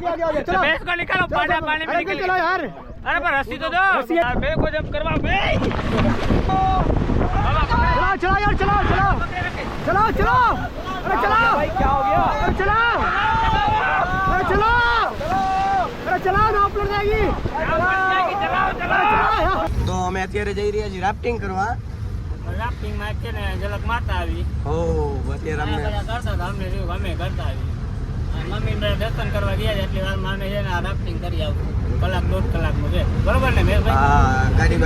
आगे आगे आगे चलो भैंस को निकालो चलो, पानी चलो, पानी में अरे निकल चलो यार अरे पर रस्सी तो दो रस्सी है। यार मेरे को जब करवा बे चलाओ चलाओ यार चलाओ चलाओ चलाओ चलाओ अरे चलाओ भाई क्या हो गया अरे चलाओ अरे चलाओ अरे चलाओ ना अपलोड जाएगी चलाओ अरे चलाओ यार તો અમે અત્યારે જઈ રહ્યા છીએ રાફ્ટિંગ કરવા રાફ્ટિંગ માં છે ને ઝલક મારતા આવી ઓ અત્યારે અમે બધા કરતા હતા અમને જોયું અમે કરતા આવી અને મમ્મી ને દર્શન કરવા ગયા છે એટલી વાર માને છે ને આ રાફ્ટિંગ કરી આવું. કલાક દોઢ કલાકનું છે. બરોબર ને મેં ગાડી.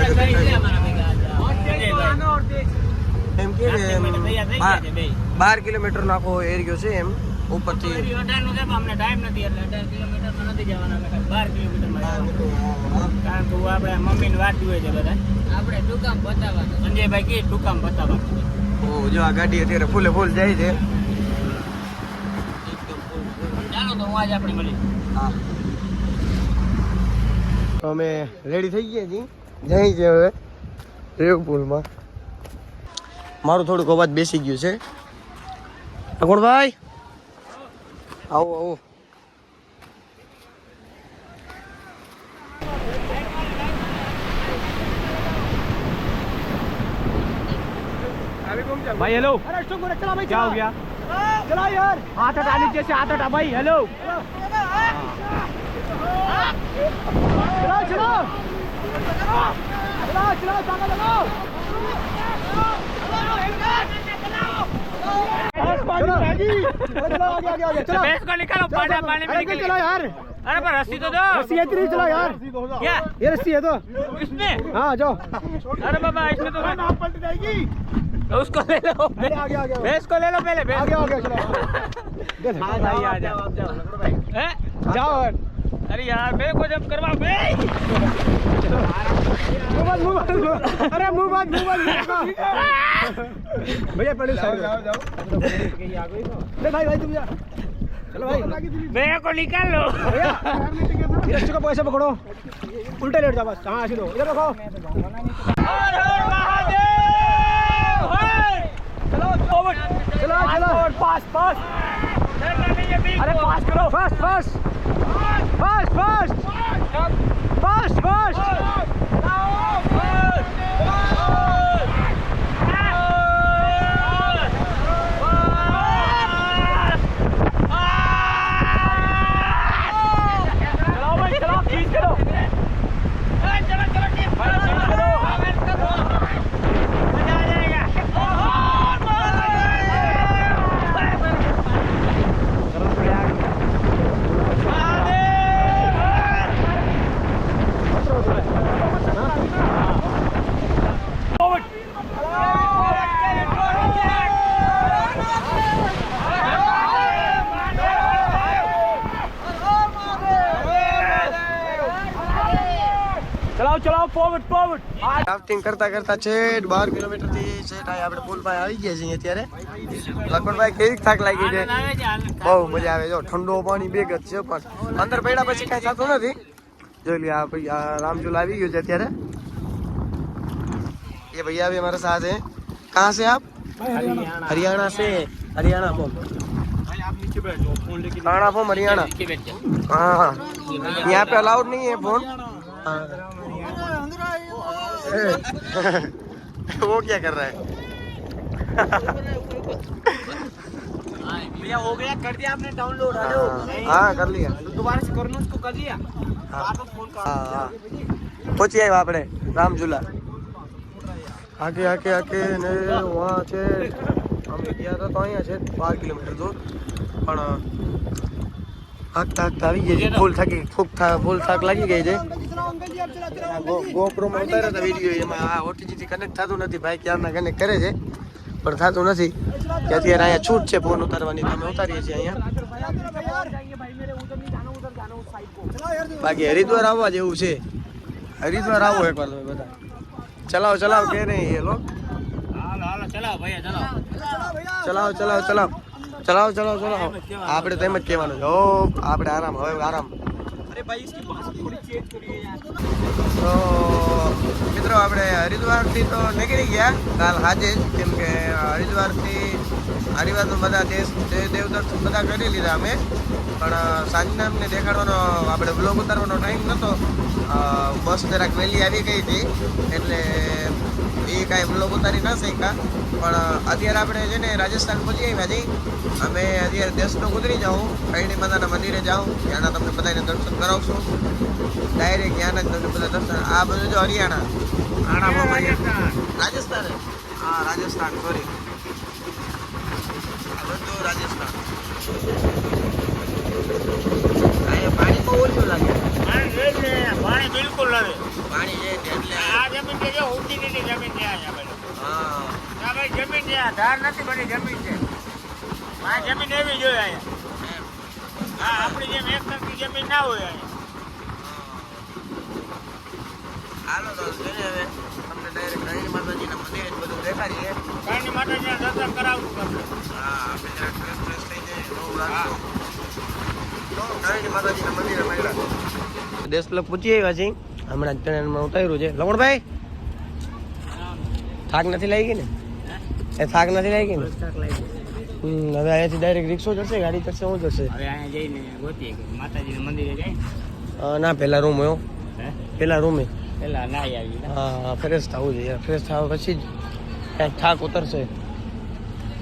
એમ કે બાર કિલોમીટર નો આખો એરિયો છે એમ ઉપરથી. અમને ટાઈમ નથી એટલે અઢાર નથી જવાના બાર કિલોમીટરમાં કારણ કે આપણે મમ્મીની વાત જુએ છે બધા આપણે ટૂંકામ બતાવવાનું. સંજયભાઈ કે ટૂંકામ બતાવવાનું. ઓ જો આ ગાડી અત્યારે ફૂલે ફૂલ જાય છે ચાલો તો હું આજે આપણે મળી હા તો અમે રેડી થઈ ગયા છીએ જઈ છે હવે રેવપુરમાં મારું થોડુંક અવાજ બેસી ગયું છે અકોણભાઈ આવો આવો भाई हेलो अरे स्टॉप करो चला भाई क्या हो चला। गया चला यार हाथ हटा नीचे से हाथ हटा भाई हेलो चलाओ चलाओ चलाओ चलाओ ताका लगाओ चलो अरे चलो आगे आगे आगे चलो भैंस को निकालो चलो, पानी चलो। पानी में अरे निकल चलो यार अरे पर रस्सी तो दो रस्सी है तेरी चलो यार क्या ये रस्सी है तो इसमें हाँ जाओ अरे बाबा इसमें तो नाव पलट जाएगी तो उसको ले लो आगे आगे आगे भैंस को ले लो पहले भैंस आगे आगे चलो। हाँ भाई आ जाओ आप जाओ हैं? जाओ। अरे यार मेरे को जब करवा बे अरे मुँह बंद मुँह बंद। भैया पहले जाओ जाओ जाओ ले भाई भाई तुम जा। चलो भाई। मेरे को निकाल लो। भैया पैसे पकड़ो। उल्टे लेट जाओ बस। हाँ ऐसे दो। इधर रखो। हर हर ચલા ચલા. પાસ પાસ અરે પાસ કરો. Fast fast fast fast fast fast forward forward rafting કરતા કરતા છેટ બાર કિલોમીટર થી છેટ આ આપણે પુલ પાસે આવી ગયા છીએ અત્યારે લખમણભાઈ કેવી થાક લાગી છે બહુ મજા આવે જો ઠંડો પાણી બેગ જ છે પણ અંદર પડ્યા પછી કઈ થતું નથી જોઈ લે આ ભાઈ આ રામચુલ આવી ગયું છે અત્યારે ये भैया भी हमारे साथ हैं कहाँ से आप हरियाणा से हरियाणा फोम हरियाणा फोम हरियाणा हाँ हाँ यहाँ पे अलाउड नहीं है फोन हाँ। वो क्या कर रहा है? भैया हो गया कर दिया आपने डाउनलोड हाँ कर लिया। दोबारा से कर उसको कर लिया। પહોંચી આવ્યા આપણે રામઝુલા આગે આગે આગે ને વહાં છે અમે ગયા હતા તો અહીંયા છે બાર કિલોમીટર દૂર પણ હાકતા હાકતા આવી ગયા છે ફૂલ થાકી ફૂક થા ફૂલ થાક લાગી ગઈ છે ગોપ્રોમાં વીડિયો એમાં. આ ઓટીજીથી કનેક્ટ થતું નથી. ભાઈ ક્યારના કનેક્ટ કરે છે, પણ થતું નથી. કે અત્યારે અહીંયા છૂટ છે ફોન ઉતારવાની. અમે ઉતારીએ છીએ અહીંયા. બાકી હરિદ્વાર આવવા જેવું છે. હરિદ્વાર આવો એકવાર તમે બધા. ચલાવો ચલાવો કે નહીં એ લોક ચલાવો ચલાવો ચલાવો. ચલાવો ચલાવો ચલાવો. આપણે તેમ જ કહેવાનું છે. ઓ આપણે આરામ, હવે આરામ. તો મિત્રો, આપણે હરિદ્વારથી તો નીકળી ગયા, કાલ હાજે જ, કેમ કે હરિદ્વારથી હરિદ્વારનું બધા દેશ દેવદર્શન બધા કરી લીધા અમે. પણ સાંજના અમને દેખાડવાનો, આપણે બ્લોગ ઉતારવાનો ટાઈમ નહોતો બસ જરાક વહેલી આવી ગઈ હતી. એટલે એ કાંઈ બ્લોગ ઉતારી ના શીખ્યા પણ અત્યારે આપણે છે ને રાજસ્થાન પહોંચી આવ્યા છીએ. અમે અત્યારે દેશનો ગુજરી જાઉં કૈણી માતાના મંદિરે જાઉં. ત્યાંના તમને બધાને દર્શન કરાવશું. ડાયરેક્ટ ત્યાંના જ તમને બધા દર્શન. આ બધું જો હરિયાણા. આણા બહુ રાજસ્થાન. હા રાજસ્થાન સોરી આ બધું રાજસ્થાન અહીંયા પાણી બહુ ઓછું લાગે પાણી રહે છે, પાણી બિલકુલ નથી પાણી છે ને એટલે આ જમીન છે જો ઊંચી નીચી જમીન છે અહીંયા બધું. હા આ ભાઈ જમીન છે આ ધાર નથી બની જમીન છે. આ જમીન એવી જોઈએ અહીંયા. હા આપણી જેમ એક સરખી જમીન ના હોય અહીંયા. હાલો તો ને હવે. તમને ડાયરેક્ટ કૈણી માતાજીના મંદિરે જ બધું દેખાડીએ. કારની માતાજીના દર્શન કરાવવું હા આપણે જરાક ફ્રેશ ફ્રેશ થઈ જાય નવું તો. માતાજીના મંદિરે મળ્યા. દેશ પેલા પૂછી આવ્યા છીએ. હમણાં જ ટ્રેનમાં ઉતાર્યું છે. લવણભાઈ થાક નથી લાગી ગઈ ને? એ થાક નથી લાગી? ને હમ, હવે અહીંયાથી ડાયરેક્ટ રિક્ષો જશે ગાડી કરશે શું જશે? હવે અહીંયા જઈને ગોતીએ કે માતાજીના મંદિરે જાય? ના પહેલા રૂમ હો. પહેલા રૂમે પેલા ના આવી. હા ફ્રેશ થવું જોઈએ ફ્રેશ થવા પછી જ ક્યાંક થાક ઉતરશે.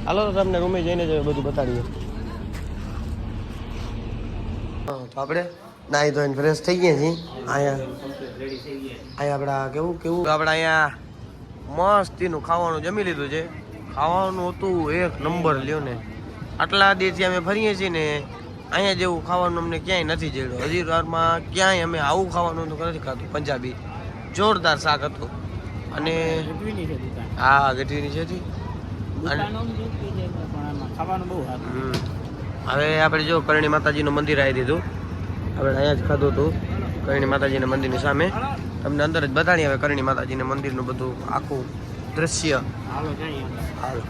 હાલો તો તમને રૂમે જઈને જ બધું બતાડીએ. હા, તો આપણે નાહી ધોઈને ફ્રેશ થઈ ગયા છીએ. અહીંયા અહીંયા આપણા કેવું કેવું? આપણે અહીંયા મસ્તીનું ખાવાનું જમી લીધું છે. ખાવાનું હતું એક નંબર લ્યો ને. આટલા દિવસથી અમે ફરીએ છીએ ને અહીંયા જેવું ખાવાનું અમને ક્યાંય નથી જડ્યું. હજી વારમાં ક્યાંય અમે આવું ખાવાનું તો નથી ખાધું પંજાબી. જોરદાર શાક હતું. અને હા ગઢવીની છે. હવે આપણે જો કરણી માતાજીનું મંદિર આવી દીધું. આપણે અહીંયા જ ખાધું હતું કરણી માતાજીના મંદિરની સામે. તમને અંદર જ બતાડી હવે કરણી માતાજીના મંદિરનું બધું આખું. દ્રશ્ય. હાલો